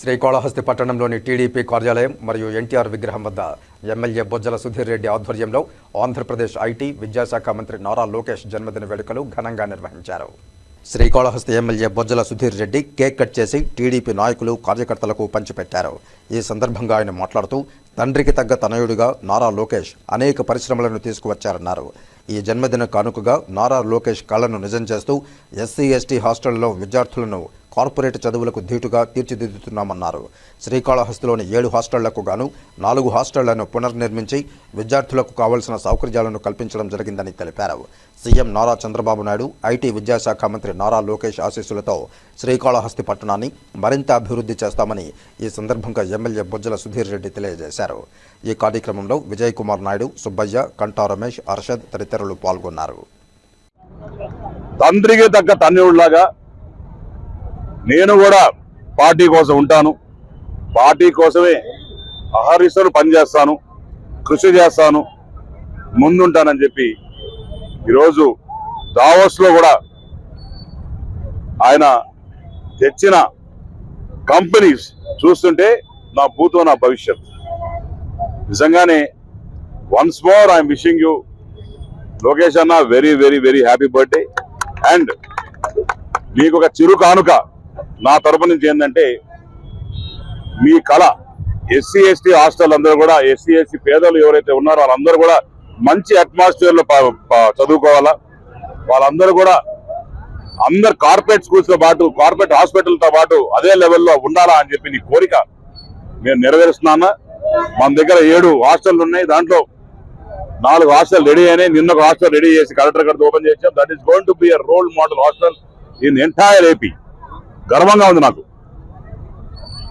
శ్రీకాళహస్తి పట్టణంలోని టీడీపీ కార్యాలయం మరియు ఎన్టీఆర్ విగ్రహం వద్ద ఎమ్మెల్యే బొజ్జల సుధీర్ రెడ్డి ఆధ్వర్యంలో ఆంధ్రప్రదేశ్ ఐటీ విద్యాశాఖ మంత్రి నారా లోకేష్ జన్మదిన వేడుకలు ఘనంగా నిర్వహించారు. Srikalahasti MLA Bojjala Sudheer Reddy cake cut చేసి టీడీపీ నాయకులు కార్యకర్తలకు పంచిపెట్టారు. ఈ సందర్భంగా ఆయన మాట్లాడుతూ తండ్రికి తగ్గ తనయుడిగా నారా లోకేష్ అనేక పరిశ్రమలను తీసుకువచ్చారన్నారు. ఈ జన్మదిన కానుకగా నారా లోకేష్ కళను నిజం చేస్తూ ఎస్సీ ఎస్టీ హాస్టళ్ళలో విద్యార్థులను కార్పొరేట్ చదువులకు ధీటుగా తీర్చిదిద్దుతున్నామన్నారు. శ్రీకాళహస్తిలోని ఏడు హాస్టళ్ళకు గాను నాలుగు హాస్టళ్ళను పునర్నిర్మించి విద్యార్థులకు కావలసిన సౌకర్యాలను కల్పించడం జరిగిందని తెలిపారు. సీఎం నారా చంద్రబాబు నాయుడు ఐటీ విద్యాశాఖ మంత్రి నారా లోకేష్ ఆశీస్సులతో శ్రీకాళహస్తి పట్టణాన్ని మరింత అభివృద్ధి చేస్తామని ఈ సందర్భంగా ఎమ్మెల్యే బొజ్జల సుధీర్ రెడ్డి తెలియజేశారు. ఈ కార్యక్రమంలో విజయ్ కుమార్ నాయుడు సుబ్బయ్య కంటా రమేష్ అర్షద్ తదితరులు పాల్గొన్నారు. తండ్రికి తగ్గ తన్యుడిలాగా నేను కూడా పార్టీ కోసం ఉంటాను. పార్టీ కోసమే అహర్నిశలు పనిచేస్తాను. కృషి చేస్తాను. ముందుంటానని చెప్పి ఈరోజు దావోస్లో కూడా ఆయన తెచ్చిన కంపెనీస్ చూస్తుంటే నా భూతో నా భవిష్యత్. నిజంగానే once more I'm wishing you Lokesh అన్న very very very happy birthday and మీకు ఒక చిరు కానుక. నా తరపు నుంచి ఏంటంటే మీ కళ ఎస్సీ ఎస్టీ హాస్టల్ అందరూ కూడా ఎస్సీ ఎస్టీ పేదలు ఎవరైతే ఉన్నారో వాళ్ళందరూ కూడా మంచి అట్మాస్ఫియర్లో చదువుకోవాలా? వాళ్ళందరూ కూడా అందరు కార్పొరేట్ స్కూల్స్తో పాటు కార్పొరేట్ హాస్పిటల్తో పాటు అదే లెవెల్లో ఉండాలా అని చెప్పి నీ కోరిక నేను నెరవేరుస్తున్నాను? మన దగ్గర ఏడు హాస్టల్ ఉన్నాయి. దాంట్లో నాలుగు హాస్టల్ రెడీ అయినాయి. నిన్న ఒక హాస్టల్ రెడీ చేసి కలెక్టర్ గారితో ఓపెన్ చేసాం that is going to be a role model hostel in entire AP గర్వంగా ఉంది నాకు.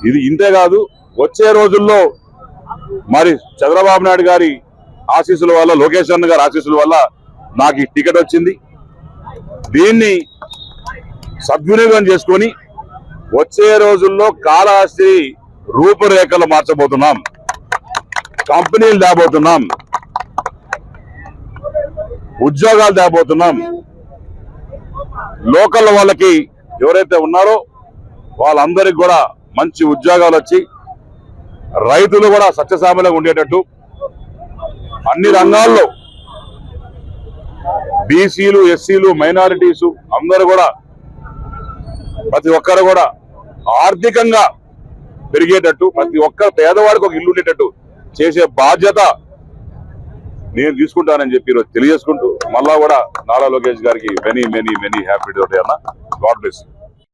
ఇది ఇంతే కాదు వచ్చే రోజుల్లో మరి చంద్రబాబు నాయుడు గారి ఆశీస్సుల వల్ల లోకేష్ అన్న గారి ఆశీస్సుల వల్ల నాకు ఈ టికెట్ వచ్చింది. దీన్ని సద్వినియోగం చేసుకొని వచ్చే రోజుల్లో కాళహస్తి రూపురేఖలు మార్చబోతున్నాం. కంపెనీలు తేబోతున్నాం. ఉద్యోగాలు తేబోతున్నాం. లోకల్ వాళ్ళకి ఎవరైతే ఉన్నారో వాళ్ళందరికీ కూడా మంచి ఉద్యోగాలు వచ్చి రైతులు కూడా సత్యసామలంగా ఉండేటట్టు అన్ని రంగాల్లో బీసీలు ఎస్సీలు మైనారిటీస్ అందరూ కూడా ప్రతి ఒక్కరు కూడా ఆర్థికంగా పెరిగేటట్టు ప్రతి ఒక్క పేదవాడికి ఒక ఇల్లు ఉండేటట్టు చేసే బాధ్యత నేను తీసుకుంటానని చెప్పి ఈరోజు తెలియజేసుకుంటూ మళ్ళా కూడా నారా లోకేష్ గారికి మెనీ మెనీ మెనీ హ్యాపీ అన్న. God bless